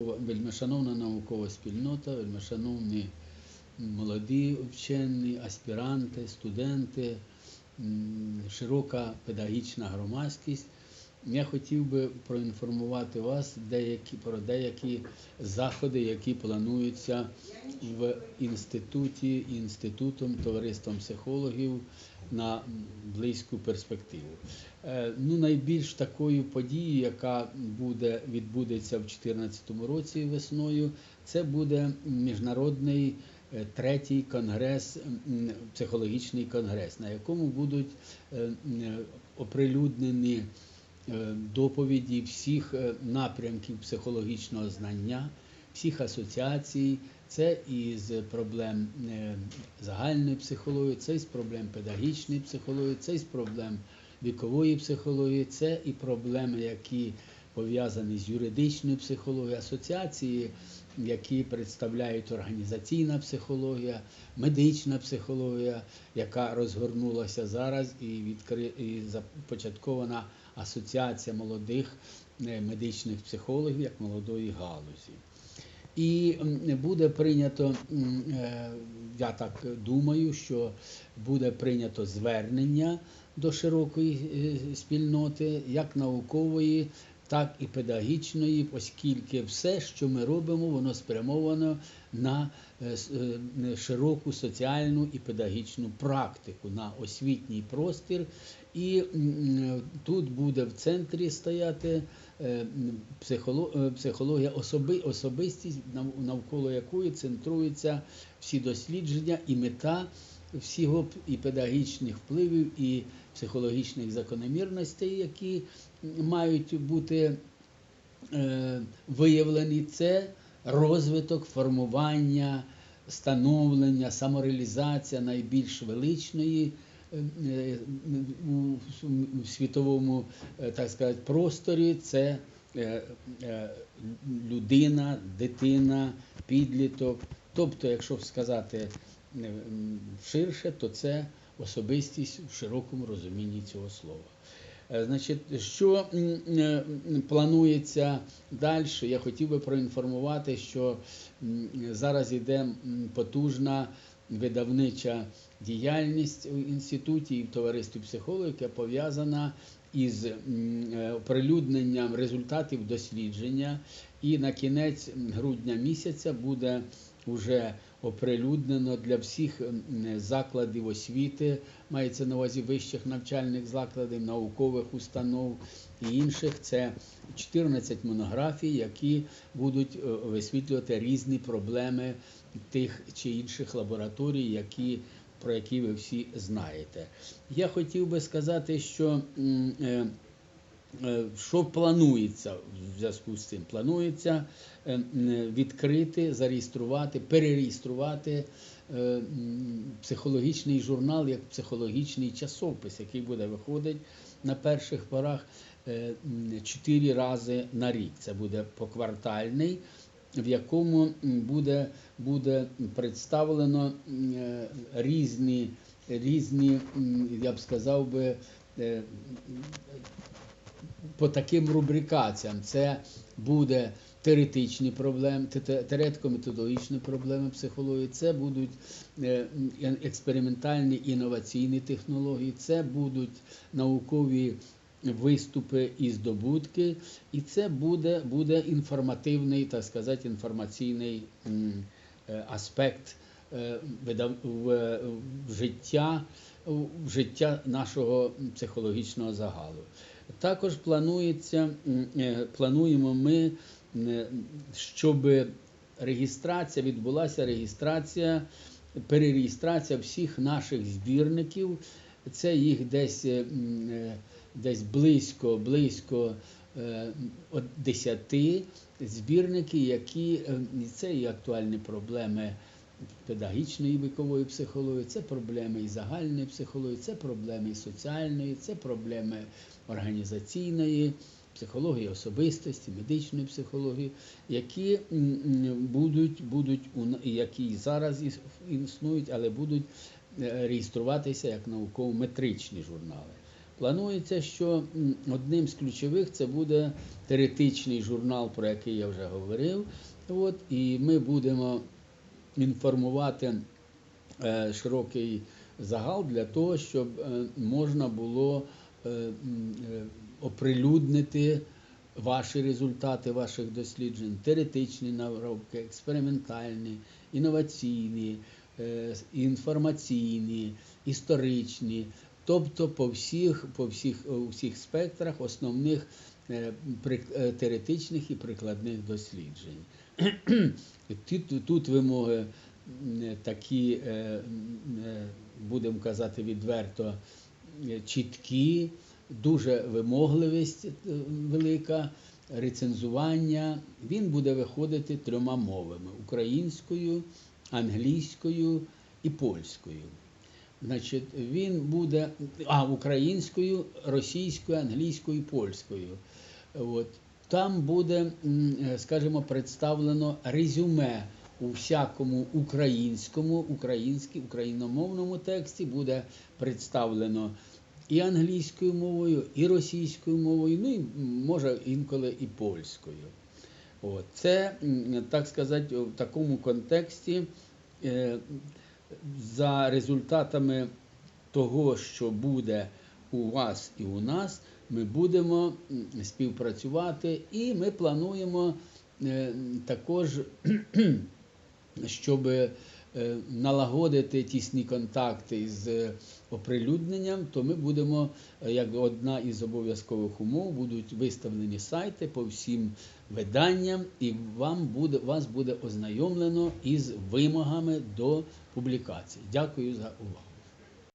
Вельмишановна наукова спільнота, вельмишановні молоді вчені, аспіранти, студенти, широка педагогічна громадськість. Я хотів би проінформувати вас деякі, про деякі заходи, які плануються в інституті, інститутом, товариством психологів на близьку перспективу. Е, Ну, найбільш такою подією, яка буде, відбудеться в 2014 році весною, це буде міжнародний е, третій конгрес, психологічний конгрес, на якому будуть е, оприлюднені доповіді всіх напрямків психологічного знання, всіх асоціацій. Це із проблем е, загальної психології, це із проблем педагогічної психології, це із проблем вікової психології, це і проблеми, які пов'язані з юридичною психологією, асоціації, які представляють організаційна психологія, медична психологія, яка розгорнулася зараз і відкри... і започаткована асоціація молодих е, медичних психологів як молодої галузі. І буде прийнято, е, я так думаю, що буде прийнято звернення до широкої е, спільноти, як наукової, так і педагогічної, оскільки все, що ми робимо, воно спрямовано на е, широку соціальну і педагогічну практику, на освітній простір. І тут буде в центрі стояти е, е, психологія особи, особистість, навколо якої центруються всі дослідження і мета всього і педагогічних впливів, і психологічних закономірностей, які мають бути е, виявлені, це розвиток, формування, становлення, самореалізація найбільш величної у світовому е, так сказати, просторі це е, е, людина, дитина, підліток. Тобто, якщо сказати ширше, то це особистість в широкому розумінні цього слова. Значить, що планується далі? Я хотів би проінформувати, що зараз йде потужна видавнича діяльність у інституті і в товаристві психологів, яка пов'язана із е, оприлюдненням результатів дослідження. І на кінець грудня місяця буде вже оприлюднено для всіх закладів освіти, мається на увазі вищих навчальних закладів, наукових установ і інших. Це 14 монографій, які будуть е, висвітлювати різні проблеми тих чи інших лабораторій, які, про які ви всі знаєте. Я хотів би сказати, що Е, Що планується в зв'язку з цим? Планується е, відкрити, зареєструвати, перереєструвати е, психологічний журнал як психологічний часопис, який буде виходити на перших порах е, чотири рази на рік. Це буде поквартальний, в якому буде, буде представлено е, різні, різні, я б сказав би, е, по таким рубрикаціям. Це буде теоретичні проблеми, те- теоретико-методологічні проблеми психології, це будуть е, експериментальні інноваційні технології, це будуть наукові виступи і здобутки, і це буде, буде інформативний, так сказати, інформаційний е, аспект е, в життя, в життя нашого психологічного загалу. Також планується, е, плануємо ми, щоб реєстрація відбулася реєстрація, перереєстрація всіх наших збірників. Це їх десь, е, е, десь близько, близько е, от 10 збірники, які е, це і актуальні проблеми педагогічної вікової психології, це проблеми і загальної психології, це проблеми і соціальної, це проблеми організаційної, психології особистості, медичної психології, які будуть, будуть які зараз існують, але будуть е, реєструватися як науково-метричні журнали. Планується, що одним з ключових це буде теоретичний журнал, про який я вже говорив. От, і ми будемо інформувати е, широкий загал для того, щоб е, можна було е, оприлюднити ваші результати ваших досліджень, теоретичні наробки, експериментальні, інноваційні, інформаційні, історичні, тобто по всіх, по всіх, у всіх спектрах основних теоретичних і прикладних досліджень. Тут, вимоги такі, е, е, будемо казати відверто, е, чіткі, дуже вимогливість е, велика, рецензування. Він буде виходити трьома мовами: українською, англійською і польською. Значить, він буде а, українською, російською, англійською і польською. От. Там буде, е, скажімо, представлено резюме у всякому українському, українській, україномовному тексті буде представлено і англійською мовою, і російською мовою, ну і може інколи і польською. От. Це, так сказати, в такому контексті е, за результатами того, що буде у вас і у нас, ми будемо співпрацювати, і ми плануємо е, також, щоб е, налагодити тісні контакти з оприлюдненням, то ми будемо, е, як одна із обов'язкових умов, будуть виставлені сайти по всім виданням, і вам буде, вас буде ознайомлено із вимогами до публікацій. Дякую за увагу.